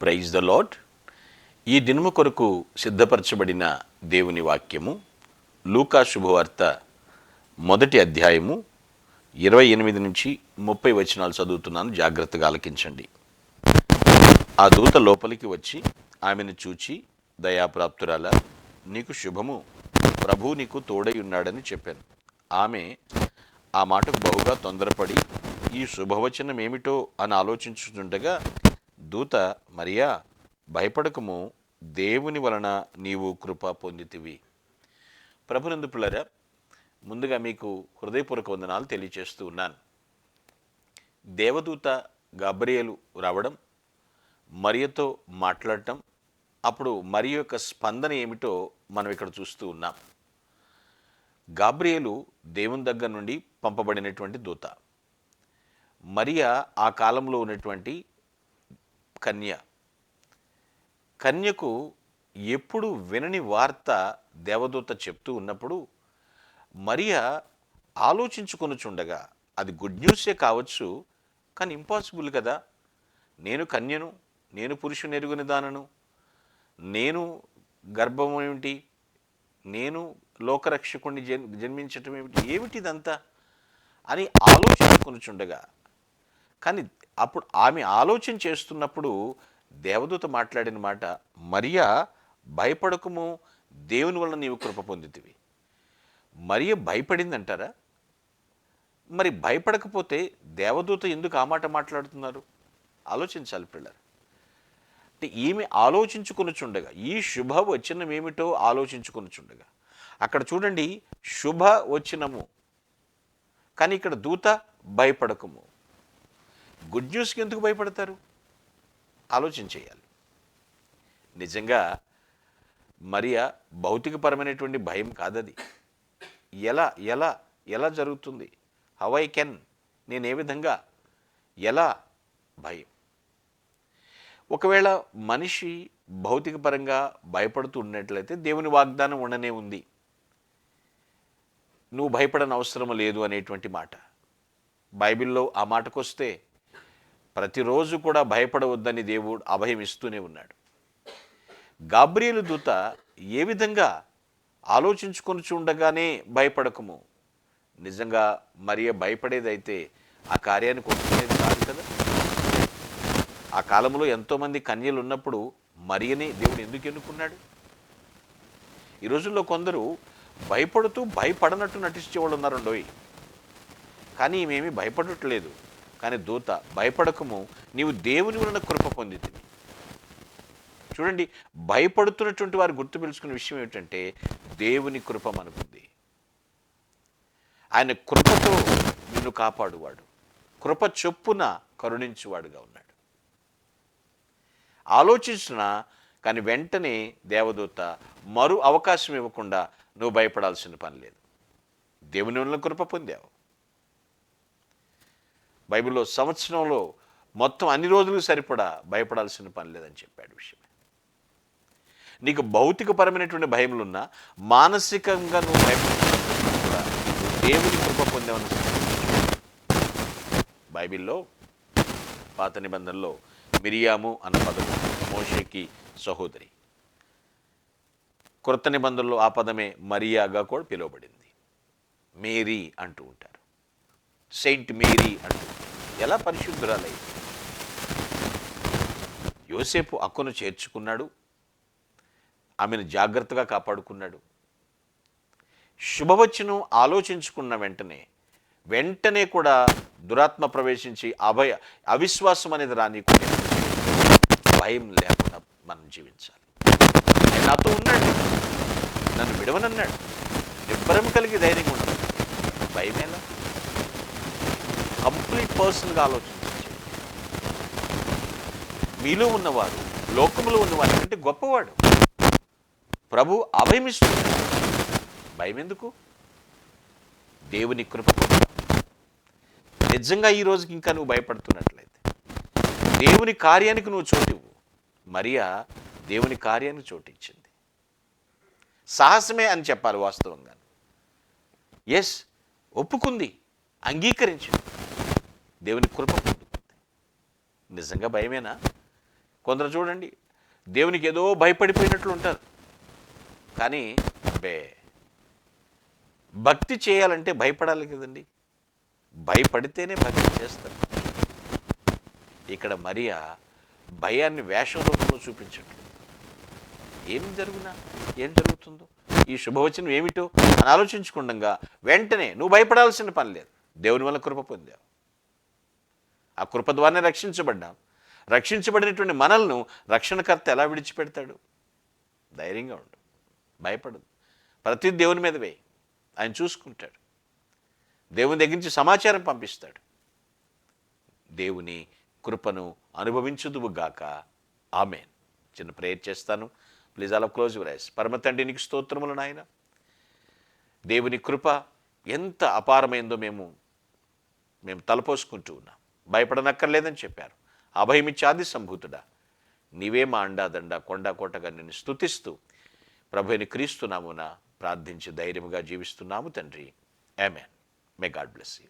Praise the lord ఈ దినము కొరకు సిద్ధపరచబడిన దేవుని వాక్యము లూకా శుభవార్త మొదటి అధ్యాయము ఇరవై ఎనిమిది నుంచి ముప్పై వచనాలు చదువుతున్నాను. జాగ్రత్తగా ఆలకించండి. ఆ దూత లోపలికి వచ్చి ఆమెను చూచి దయాప్రాప్తురాల నీకు శుభము. ప్రభు నీకు తోడై ఉన్నాడని చెప్పాను. ఆమె ఆ మాటకు బహుగా తొందరపడి ఈ శుభవచనం ఏమిటో అని ఆలోచించుతుండగా దూత మరియా భయపడకము దేవుని వలన నీవు కృప పొందితివి. ప్రభునందు పిల్లరా ముందుగా మీకు హృదయపూర్వక వందనాలు తెలియచేస్తూ ఉన్నాను. దేవదూత గబ్రియలు రావడం మరియతో మాట్లాడటం అప్పుడు మరి యొక్క స్పందన ఏమిటో మనం ఇక్కడ చూస్తూ ఉన్నాం. గాబ్రియలు దేవుని దగ్గర నుండి పంపబడినటువంటి దూత. మరియా ఆ కాలంలో ఉన్నటువంటి కన్య. కన్యకు ఎప్పుడు వినని వార్త దేవదూత చెప్తూ ఉన్నప్పుడు మరియా ఆలోచించుకొనుచుండగా అది గుడ్ న్యూసే కావచ్చు కానీ ఇంపాసిబుల్ కదా. నేను కన్యను నేను పురుషుని ఎరుగుని దానను నేను గర్భం ఏమిటి నేను లోకరక్షకుణ్ణి జన్ జన్మించటం ఏమిటి ఏమిటిదంతా అని ఆలోచించుకొనుచుండగా కానీ అప్పుడు ఆమె ఆలోచన చేస్తున్నప్పుడు దేవదూత మాట్లాడిన మాట మరియా భయపడకము దేవుని వలన నీవు కృప పొందితివి. మరియ భయపడిందంటారా? మరి భయపడకపోతే దేవదూత ఎందుకు ఆ మాట మాట్లాడుతున్నారు? ఆలోచించాలి పిల్లలు. అంటే ఈమె ఆలోచించుకొనుచుండగా ఈ శుభ వచనం ఏమిటో ఆలోచించుకొనుచుండగా అక్కడ చూడండి శుభ వచనము. కానీ ఇక్కడ దూత భయపడకము. గుడ్ న్యూస్కి ఎందుకు భయపడతారు? ఆలోచన చేయాలి. నిజంగా మరియా భౌతికపరమైనటువంటి భయం కాదది. ఎలా ఎలా ఎలా జరుగుతుంది? హవై కెన్ నేను ఏ విధంగా? ఎలా? భయం. ఒకవేళ మనిషి భౌతికపరంగా భయపడుతూ ఉన్నట్లయితే దేవుని వాగ్దానం ఉండనే ఉంది. నువ్వు భయపడని అవసరం లేదు అనేటువంటి మాట. బైబిల్లో ఆ మాటకొస్తే ప్రతిరోజు కూడా భయపడవద్దని దేవుడు అభయం ఇస్తూనే ఉన్నాడు. గాబ్రియలు దూత ఏ విధంగా ఆలోచించుకొని చూడగానే భయపడకము? నిజంగా మరియ భయపడేదైతే ఆ కార్యానికి ఒప్పుకునేది కాదు కదా? ఆ కాలంలో ఎంతోమంది కన్యలు ఉన్నప్పుడు మరియని దేవుడు ఎందుకు ఎన్నుకున్నాడు? ఈ రోజుల్లో కొందరు భయపడుతూ భయపడనట్టు నటించేవాళ్ళు ఉన్నారండోయ్. కానీ ఈమెమి భయపడట్లేదు. కానీ దూత భయపడకము. నీవు దేవుని వలన కృప పొందితివి. చూడండి భయపడుతున్నటువంటి వారు గుర్తు పిలుచుకున్న విషయం ఏమిటంటే దేవుని కృప మనకుంది. ఆయన కృపతో నిన్ను కాపాడువాడు. కృప చొప్పున కరుణించువాడుగా ఉన్నాడు. ఆలోచించిన కానీ వెంటనే దేవదూత మరు అవకాశం ఇవ్వకుండా నువ్వు భయపడాల్సిన పని లేదు. దేవుని వలన కృప పొందావు. బైబిల్లో సంవత్సరంలో మొత్తం అన్ని రోజులు సరిపడా భయపడాల్సిన పని లేదని చెప్పాడు విషయం నీకు భౌతికపరమైనటువంటి భయములున్నా మానసికంగా నువ్వు భయపడుతున్నప్పుడు కూడా దేవుని కృప పొందేవని బైబిల్లో పాత నిబంధనలో మిరియాము అన్న పదము మోషేకి సహోదరి. కృత నిబంధనలో ఆ పదమే మరియాగా కూడా పిలువబడింది. మేరీ అంటూ ఉంటారు. సెయింట్ మేరీ అంటూ. ఎలా పరిశుద్ధురాలయ్యి? యోసేపు అక్కును చేర్చుకున్నాడు. ఆమెను జాగ్రత్తగా కాపాడుకున్నాడు. శుభవచనం ఆలోచించుకున్న వెంటనే వెంటనే కూడా దురాత్మ ప్రవేశించి అభయ అవిశ్వాసం అనేది రానికుండా భయం లేకుండా మనం జీవించాలి. ఆయన నాతో ఉన్నాడు. నన్ను విడవనన్నాడు. నిబ్బరం కలిగి ధైర్యంగా ఉండదు భయమేలా? కంప్లీట్ పర్సన్గా ఆలోచించండి మీలో ఉన్నవారు లోకములో ఉన్నవారి కంటే గొప్పవాడు. ప్రభు అభయమిస్తుంది భయం ఎందుకు దేవుని కృప నిజంగా ఈ రోజుకి ఇంకా నువ్వు భయపడుతున్నట్లయితే దేవుని కార్యానికి నువ్వు చోటివ్వు. మరియా దేవుని కార్యానికి చోటిచ్చింది సాహసమే అని చెప్పాలి వాస్తవంగా ఎస్ ఒప్పుకుంది అంగీకరించింది. దేవుని కృప పొందుతుంది నిజంగా భయమేనా? కొందరు చూడండి దేవునికి ఏదో భయపడిపోయినట్లు ఉంటారు. కానీ బే భక్తి చేయాలంటే భయపడాలి కదండి. భయపడితేనే భక్తి చేస్తారు. ఇక్కడ మరియా భయాన్ని వేషం రూపంలో చూపించట్లు ఏం జరుగునా? ఏం జరుగుతుందో? ఈ శుభవచనం ఏమిటో అని ఆలోచించుకుండగా వెంటనే నువ్వు భయపడాల్సిన పని లేదు. దేవుని వల్ల కృప పొందావు. ఆ కృప ద్వారానే రక్షించబడ్డాం. రక్షించబడినటువంటి మనల్ని రక్షణకర్త ఎలా విడిచిపెడతాడు? ధైర్యంగా ఉండు. భయపడదు. ప్రతి దేవుని మీద వేయి. ఆయన చూసుకుంటాడు. దేవుని దగ్గర నుంచి సమాచారం పంపిస్తాడు. దేవుని కృపను అనుభవించుదువు గాక. ఆమెన్. చిన్న ప్రేయర్ చేస్తాను. ప్లీజ్ అలా క్లోజ్ రైస్ పరమ తండ్రి నీకు స్తోత్రములు నాయన. దేవుని కృప ఎంత అపారమైందో మేము మేము తలపోసుకుంటూ ఉన్నాం. భయపడనక్కర్లేదని చెప్పారు. అభయమిచ్చాది సంభూతుడా. నీవే మా అండాదండ కొండ కోటగా నిన్ను స్తుతిస్తూ ప్రభుని క్రీస్తునామున ప్రార్థించి ధైర్యముగా జీవిస్తున్నాము తండ్రి. Amen may God bless you